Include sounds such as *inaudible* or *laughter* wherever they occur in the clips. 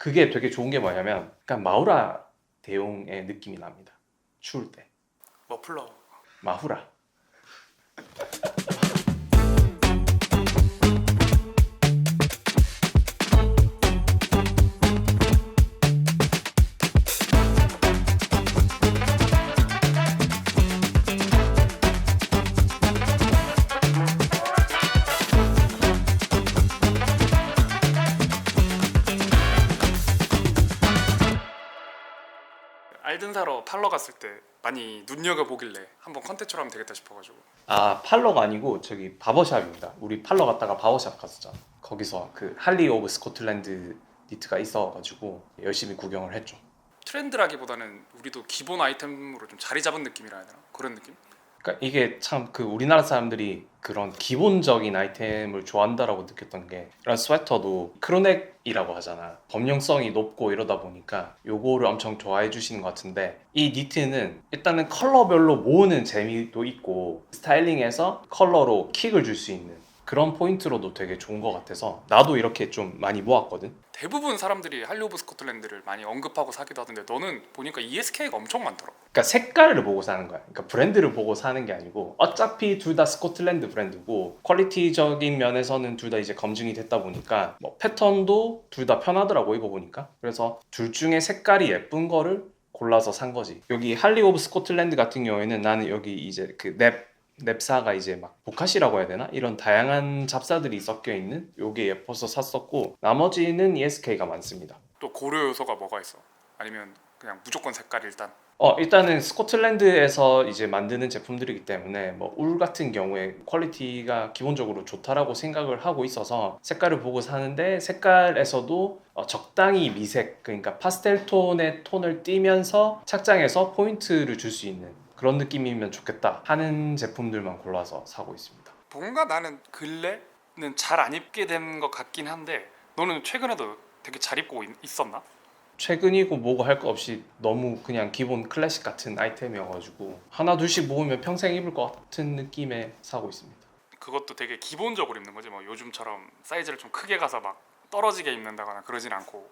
그게 되게 좋은 게 뭐냐면 약간 마우라 대용의 느낌이 납니다. 추울 때 머플러 마후라. 알든사로 팔러 갔을 때 많이 눈여겨 보길래 한번 컨텐츠로 하면 되겠다 싶어가지고 아 팔러가 아니고 저기 바버샵입니다. 우리 팔러 갔다가 바버샵 갔었잖아. 거기서 그 할리 오브 스코틀랜드 니트가 있어가지고 열심히 구경을 했죠. 트렌드라기보다는 우리도 기본 아이템으로 좀 자리 잡은 느낌이라 해야 되나 그런 느낌? 그러니까 이게 참 그 우리나라 사람들이 그런 기본적인 아이템을 좋아한다라고 느꼈던 게 이런 스웨터도 크로넥이라고 하잖아. 범용성이 높고 이러다 보니까 요거를 엄청 좋아해 주시는 것 같은데 이 니트는 일단은 컬러별로 모으는 재미도 있고 스타일링에서 컬러로 킥을 줄 수 있는 그런 포인트로도 되게 좋은 것 같아서 나도 이렇게 좀 많이 모았거든 대부분 사람들이 할리 오브 스코틀랜드를 많이 언급하고 사기도 하던데 너는 보니까 ESK가 엄청 많더라 그러니까 색깔을 보고 사는 거야. 그러니까 브랜드를 보고 사는 게 아니고 어차피 둘 다 스코틀랜드 브랜드고 퀄리티적인 면에서는 둘 다 이제 검증이 됐다 보니까 뭐 패턴도 둘 다 편하더라고 입어 보니까. 그래서 둘 중에 색깔이 예쁜 거를 골라서 산 거지. 여기 할리 오브 스코틀랜드 같은 경우에는 나는 여기 이제 그 넵 넵사가 이제 막 보카시라고 해야 되나? 이런 다양한 잡사들이 섞여 있는 요게 예뻐서 샀었고 나머지는 ESK가 많습니다. 또 고려 요소가 뭐가 있어? 아니면 그냥 무조건 색깔 일단 어 일단은 스코틀랜드에서 이제 만드는 제품들이기 때문에 뭐 울 같은 경우에 퀄리티가 기본적으로 좋다라고 생각을 하고 있어서 색깔을 보고 사는데 색깔에서도 어, 적당히 미색 그러니까 파스텔 톤의 톤을 띠면서 착장에서 포인트를 줄 수 있는 그런 느낌이면 좋겠다 하는 제품들만 골라서 사고 있습니다. 뭔가 나는 근래는 잘 안 입게 된 것 같긴 한데 너는 최근에도 되게 잘 입고 있, 있었나? 최근이고 뭐고 할 거 없이 너무 그냥 기본 클래식 같은 아이템이어가지고 하나 둘씩 모으면 평생 입을 것 같은 느낌에 사고 있습니다. 그것도 되게 기본적으로 입는 거지 뭐 요즘처럼 사이즈를 좀 크게 가서 막 떨어지게 입는다거나 그러진 않고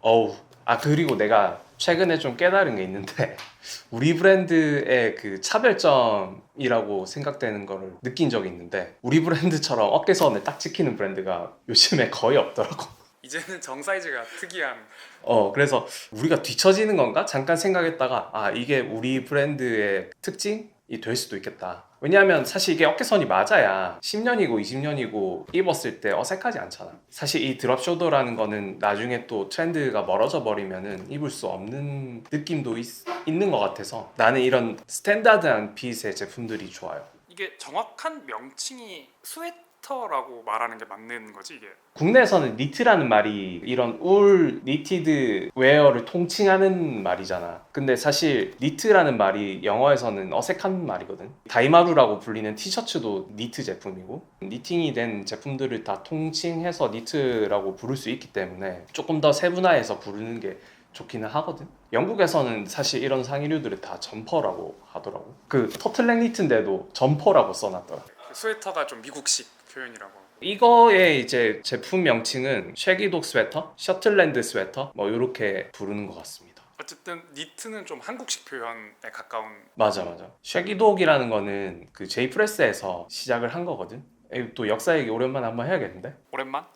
어우 아 그리고 내가 최근에 좀 깨달은 게 있는데 *laughs* 우리 브랜드의 그 차별점이라고 생각되는 거를 느낀 적이 있는데 우리 브랜드처럼 어깨선을 딱 지키는 브랜드가 요즘에 거의 없더라고. *laughs* 이제는 정 사이즈가 특이한 어 그래서 우리가 뒤처지는 건가? 잠깐 생각했다가 아 이게 우리 브랜드의 특징이 될 수도 있겠다 왜냐하면 사실 이게 어깨선이 맞아야 10년이고 20년이고 입었을 때 어색하지 않잖아. 사실 이 드롭 숄더라는 거는 나중에 또 트렌드가 멀어져 버리면은 입을 수 없는 느낌도 있, 있는 것 같아서 나는 이런 스탠다드한 핏의 제품들이 좋아요. 이게 정확한 명칭이 스웨 터라고 말하는 게 맞는 거지 이게 국내에서는 니트라는 말이 이런 울 니티드 웨어를 통칭하는 말이잖아. 근데 사실 니트라는 말이 영어에서는 어색한 말이거든. 다이마루라고 불리는 티셔츠도 니트 제품이고 니팅이 된 제품들을 다 통칭해서 니트라고 부를 수 있기 때문에 조금 더 세분화해서 부르는 게 좋기는 하거든. 영국에서는 사실 이런 상의류들을 다 점퍼라고 하더라고. 그 터틀넥 니트인데도 점퍼라고 써놨더라. 그 스웨터가 좀 미국식 표현이라고 이거의 이제 제품 명칭은 쉐기독 스웨터, 셔틀랜드 스웨터 뭐 이렇게 부르는 것 같습니다. 어쨌든 니트는 좀 한국식 표현에 가까운 맞아 맞아. 쉐기독이라는 거는 그 제이프레스에서 시작을 한 거거든. 에이, 또 역사 얘기 오랜만에 한번 해야겠는데? 오랜만?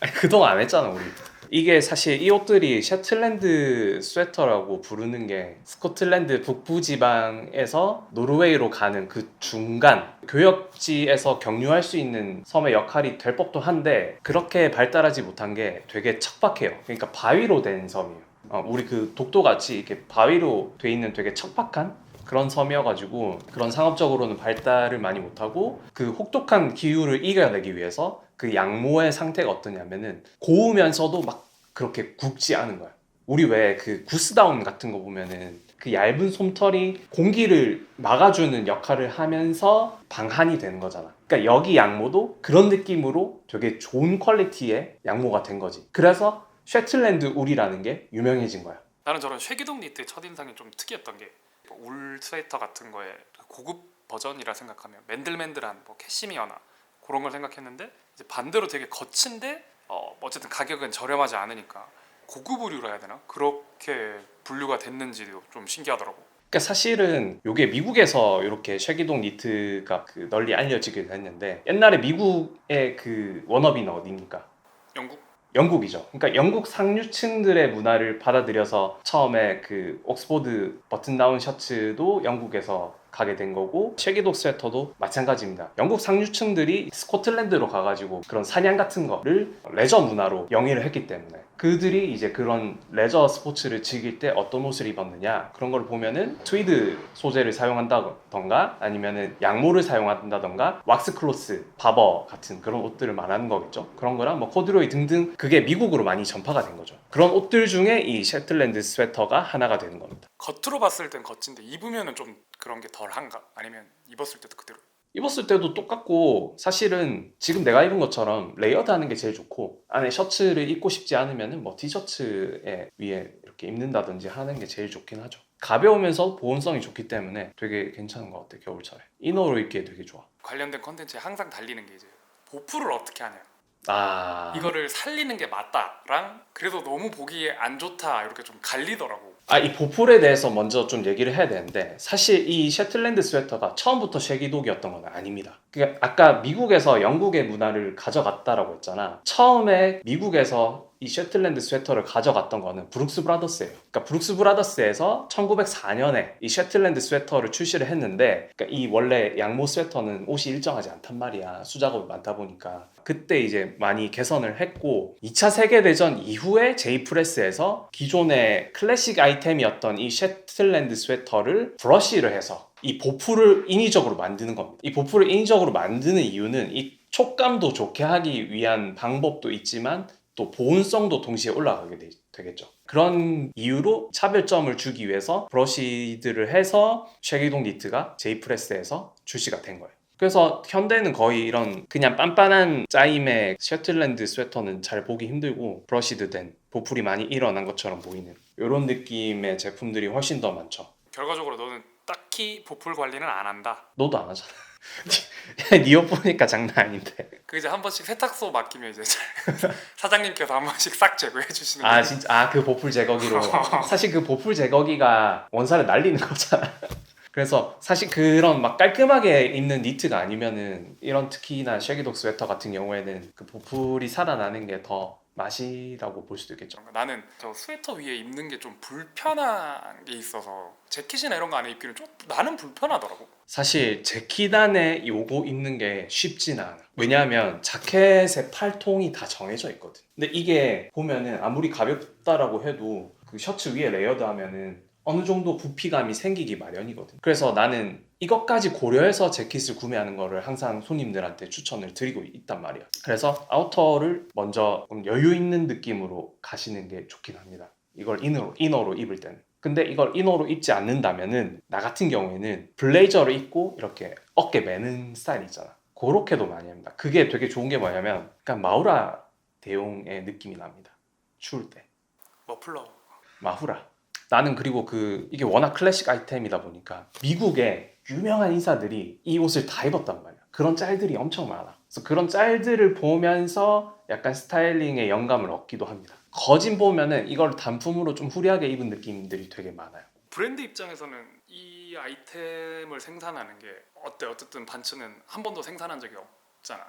아니, 그동안 안 했잖아 우리. 이게 사실 이 옷들이 셔틀랜드 스웨터라고 부르는 게 스코틀랜드 북부 지방에서 노르웨이로 가는 그 중간 교역지에서 경유할 수 있는 섬의 역할이 될 법도 한데 그렇게 발달하지 못한 게 되게 척박해요. 그러니까 바위로 된 섬이에요. 어, 우리 그 독도 같이 이렇게 바위로 돼 있는 되게 척박한 그런 섬이어가지고 그런 상업적으로는 발달을 많이 못하고 그 혹독한 기후를 이겨내기 위해서 그 양모의 상태가 어떠냐면은 고우면서도 막 그렇게 굵지 않은 거야. 우리 왜 그 구스다운 같은 거 보면은 그 얇은 솜털이 공기를 막아주는 역할을 하면서 방한이 되는 거잖아. 그러니까 여기 양모도 그런 느낌으로 되게 좋은 퀄리티의 양모가 된 거지. 그래서 셰틀랜드 울이라는 게 유명해진 거야. 나는 저런 쉐기동 니트의 첫인상이 좀 특이했던 게뭐울 스웨터 같은 거에 고급 버전이라 생각하면 맨들맨들한 뭐 캐시미어나 그런 걸 생각했는데 이제 반대로 되게 거친데 어, 어쨌든 가격은 저렴하지 않으니까 고급 의류라 해야 되나 그렇게 분류가 됐는지도 좀 신기하더라고. 그러니까 사실은 이게 미국에서 이렇게 쉐기동 니트가 그 널리 알려지게 됐는데 옛날에 미국의 그 워너비는 어디입니까? 영국 영국이죠. 그러니까 영국 상류층들의 문화를 받아들여서 처음에 그 옥스포드 버튼 다운 셔츠도 영국에서 가게 된 거고 쉐기독 스웨터도 마찬가지입니다. 영국 상류층들이 스코틀랜드로 가가지고 그런 사냥 같은 거를 레저 문화로 영위를 했기 때문에 그들이 이제 그런 레저 스포츠를 즐길 때 어떤 옷을 입었느냐 그런 걸 보면은 트위드 소재를 사용한다던가 아니면은 양모를 사용한다던가 왁스 클로스, 바버 같은 그런 옷들을 말하는 거겠죠. 그런 거랑 뭐 코드로이 등등 그게 미국으로 많이 전파가 된 거죠. 그런 옷들 중에 이 셰틀랜드 스웨터가 하나가 되는 겁니다. 겉으로 봤을 땐 거친데 입으면은 좀 그런 게 덜한가? 아니면 입었을 때도 그대로? 입었을 때도 똑같고 사실은 지금 내가 입은 것처럼 레이어드 하는 게 제일 좋고 안에 셔츠를 입고 싶지 않으면은 뭐 티셔츠에 위에 이렇게 입는다든지 하는 게 제일 좋긴 하죠. 가벼우면서 보온성이 좋기 때문에 되게 괜찮은 것 같아 겨울철에 이너로 입기에 되게 좋아. 관련된 컨텐츠에 항상 달리는 게 이제 보풀을 어떻게 하냐. 아 이거를 살리는 게 맞다랑 그래도 너무 보기에 안 좋다 이렇게 좀 갈리더라고. 아, 이 보풀에 대해서 먼저 좀 얘기를 해야 되는데 사실 이 셰틀랜드 스웨터가 처음부터 쉐기독이었던 건 아닙니다. 그러니까 아까 미국에서 영국의 문화를 가져갔다라고 했잖아. 처음에 미국에서 이 셰틀랜드 스웨터를 가져갔던 거는 브룩스 브라더스예요. 그러니까 브룩스 브라더스에서 1904년에 이 셰틀랜드 스웨터를 출시를 했는데 그러니까 이 원래 양모 스웨터는 옷이 일정하지 않단 말이야. 수작업이 많다 보니까 그때 이제 많이 개선을 했고 2차 세계 대전 이후에 제이프레스에서 기존의 클래식 아이템이었던 이 셰틀랜드 스웨터를 브러쉬를 해서 이 보풀을 인위적으로 만드는 겁니다. 이 보풀을 인위적으로 만드는 이유는 이 촉감도 좋게 하기 위한 방법도 있지만 또 보온성도 동시에 올라가게 되, 되겠죠. 그런 이유로 차별점을 주기 위해서 브러쉬들을 해서 쉐기동 니트가 제이프레스에서 출시가 된 거예요. 그래서 현대는 거의 이런 그냥 빤빤한 짜임의 셔틀랜드 스웨터는 잘 보기 힘들고 브러시드 된 보풀이 많이 일어난 것처럼 보이는 이런 느낌의 제품들이 훨씬 더 많죠. 결과적으로 너는 딱히 보풀 관리는 안 한다. 너도 안 하잖아. 니옷 보니까 장난 아닌데. 그 이제 한 번씩 세탁소 맡기면 이제 잘- *laughs* 사장님께서 한 번씩 싹 제거해 주시는 아 거. 진짜 아 그 보풀 제거기로 *laughs* 사실 그 보풀 제거기가 원사를 날리는 거잖아. *laughs* 그래서 사실 그런 막 깔끔하게 입는 니트가 아니면은 이런 특히나 쉐기독 스웨터 같은 경우에는 그 보풀이 살아나는 게 더 맛이라고 볼 수도 있겠죠. 나는 저 스웨터 위에 입는 게 좀 불편한 게 있어서 재킷이나 이런 거 안에 입기는 좀 나는 불편하더라고. 사실 재킷 안에 요거 입는 게 쉽지는 않아. 왜냐하면 자켓의 팔통이 다 정해져 있거든. 근데 이게 보면은 아무리 가볍다라고 해도 그 셔츠 위에 레이어드 하면은 어느 정도 부피감이 생기기 마련이거든. 그래서 나는 이것까지 고려해서 재킷을 구매하는 거를 항상 손님들한테 추천을 드리고 있단 말이야. 그래서 아우터를 먼저 좀 여유 있는 느낌으로 가시는 게 좋긴 합니다. 이걸 이너로, 이너로 입을 때는. 근데 이걸 이너로 입지 않는다면은 나 같은 경우에는 블레이저를 입고 이렇게 어깨 매는 스타일 있잖아. 그렇게도 많이 합니다. 그게 되게 좋은 게 뭐냐면 약간 마우라 대용의 느낌이 납니다. 추울 때. 머플러. 마후라. 나는 그리고 그 이게 워낙 클래식 아이템이다 보니까 미국의 유명한 인사들이 이 옷을 다 입었단 말이야. 그런 짤들이 엄청 많아. 그래서 그런 짤들을 보면서 약간 스타일링의 영감을 얻기도 합니다. 거진 보면은 이걸 단품으로 좀 후리하게 입은 느낌들이 되게 많아요. 브랜드 입장에서는 이 아이템을 생산하는 게 어때? 어쨌든 반츠는 한 번도 생산한 적이 없잖아.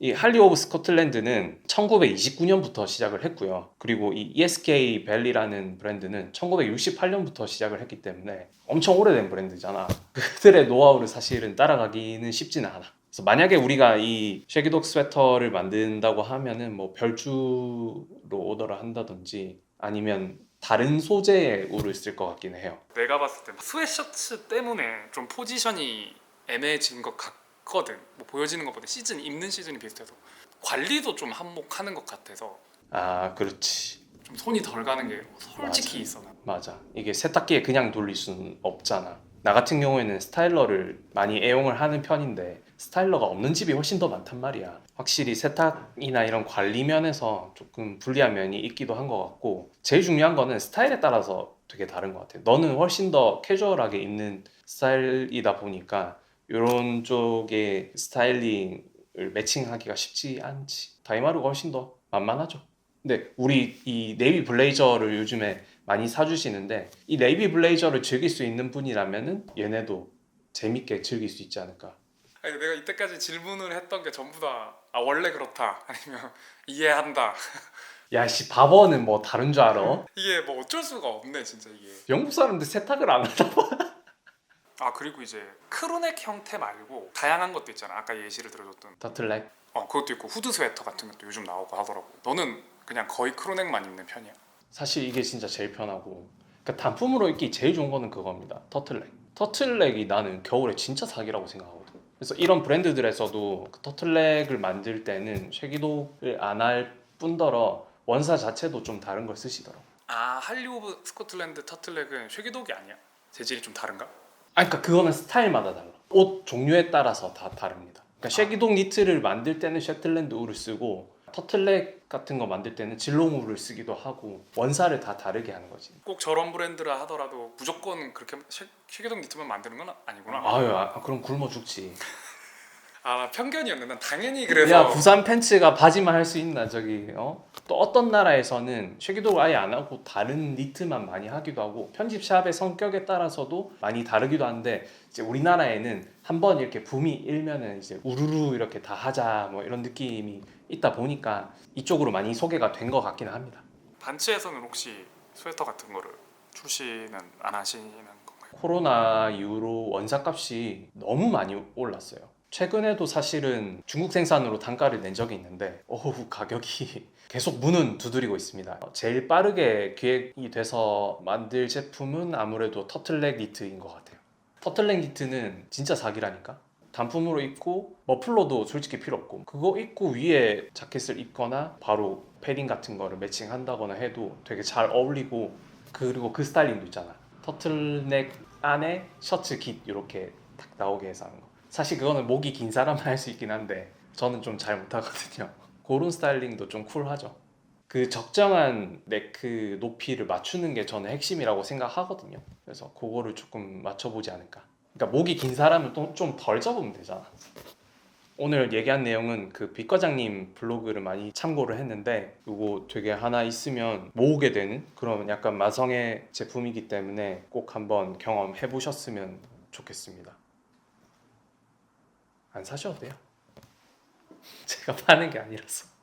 이 할리 오브 스코틀랜드는 1929년부터 시작을 했고요. 그리고 이 ESK 벨리라는 브랜드는 1968년부터 시작을 했기 때문에 엄청 오래된 브랜드잖아. *laughs* 그들의 노하우를 사실은 따라가기는 쉽지는 않아. 그래서 만약에 우리가 이 쉐기독 스웨터를 만든다고 하면은 뭐 별주로 오더를 한다든지 아니면 다른 소재의 울을 쓸것 같기는 해요. 내가 봤을 때 스웨셔츠 때문에 좀 포지션이 애매해진 것 같 거든. 뭐 보여지는 것보다 시즌 입는 시즌이 비슷해서 관리도 좀 한몫하는 것 같아서 아, 그렇지. 좀 손이 덜 가는 게 솔직히 있어. 난. 맞아. 이게 세탁기에 그냥 돌릴 수는 없잖아. 나 같은 경우에는 스타일러를 많이 애용을 하는 편인데 스타일러가 없는 집이 훨씬 더 많단 말이야. 확실히 세탁이나 이런 관리 면에서 조금 불리한 면이 있기도 한 것 같고 제일 중요한 거는 스타일에 따라서 되게 다른 것 같아. 너는 훨씬 더 캐주얼하게 입는 스타일이다 보니까 이런 쪽의 스타일링 매칭하기가 쉽지 않지. 다이마루가 훨씬 더 만만하죠. 근데 우리 이 네이비 블레이저를 요즘에 많이 사주시는데 이 네이비 블레이저를 즐길 수 있는 분이라면은 얘네도 재밌게 즐길 수 있지 않을까. 아니 내가 이때까지 질문을 했던 게 전부 다 아, 원래 그렇다 *laughs* 아니면 이해한다 야씨 바버는 뭐 다른 줄 알아? 이게 뭐 어쩔 수가 없네 진짜 이게 영국 사람들 세탁을 안 하다 봐. 아 그리고 이제 크루넥 형태 말고 다양한 것도 있잖아 아까 예시를 들어줬던 터틀넥. 어 그것도 있고 후드 스웨터 같은 것도 요즘 나오고 하더라고 너는 그냥 거의 크루넥만 입는 편이야 사실 이게 진짜 제일 편하고 그러니까 단품으로 입기 제일 좋은 거는 그겁니다. 터틀넥. 터틀넥이 나는 겨울에 진짜 사기라고 생각하거든. 그래서 이런 브랜드들에서도 그 터틀넥을 만들 때는 쉐기독을 안할 뿐더러 원사 자체도 좀 다른 걸 쓰시더라고. 아 할리우드 스코틀랜드 터틀넥은 쉐기독이 아니야? 재질이 좀 다른가? 아, 그러니까 그거는 스타일마다 달라. 옷 종류에 따라서 다 다릅니다. 그러니까 쉐기독 니트를 만들 때는 셔틀랜드 울을 쓰고 터틀넥 같은 거 만들 때는 질롱 울을 쓰기도 하고 원사를 다 다르게 하는 거지. 꼭 저런 브랜드라 하더라도 무조건 그렇게 쉐, 쉐기독 니트만 만드는 건 아니구나 아유, 아, 그럼 굶어 죽지. *laughs* 아나 편견이었네 난 당연히 그래서 야 부산 팬츠가 바지만 할 수 있나 저기 어? 또 어떤 나라에서는 쉐기독을 아예 안 하고 다른 니트만 많이 하기도 하고 편집샵의 성격에 따라서도 많이 다르기도 한데 이제 우리나라에는 한번 이렇게 붐이 일면은 이제 우르르 이렇게 다 하자 뭐 이런 느낌이 있다 보니까 이쪽으로 많이 소개가 된 것 같기는 합니다. 단체에서는 혹시 스웨터 같은 거를 출시는 안 하시는 건가요? 코로나 이후로 원사값이 너무 많이 올랐어요. 최근에도 사실은 중국 생산으로 단가를 낸 적이 있는데 어우 가격이 *laughs* 계속 문은 두드리고 있습니다. 어, 제일 빠르게 기획이 돼서 만들 제품은 아무래도 터틀넥 니트인 것 같아요. 터틀넥 니트는 진짜 사기라니까. 단품으로 입고 머플러도 솔직히 필요 없고 그거 입고 위에 자켓을 입거나 바로 패딩 같은 거를 매칭한다거나 해도 되게 잘 어울리고 그리고 그 스타일링도 있잖아. 터틀넥 안에 셔츠 깃 이렇게 딱 나오게 해서 하는 거. 사실 그거는 목이 긴 사람만 할 수 있긴 한데 저는 좀 잘 못하거든요. *laughs* 그런 스타일링도 좀 쿨하죠. 그 적정한 네크 높이를 맞추는 게 저는 핵심이라고 생각하거든요. 그래서 그거를 조금 맞춰보지 않을까. 그러니까 목이 긴 사람은 좀덜 접으면 되잖아. 오늘 얘기한 내용은 그 빛과장님 블로그를 많이 참고를 했는데 이거 되게 하나 있으면 모으게 되는 그런 약간 마성의 제품이기 때문에 꼭 한번 경험해 보셨으면 좋겠습니다. 안 사셔도 돼요. *laughs* 제가 파는 게 아니라서.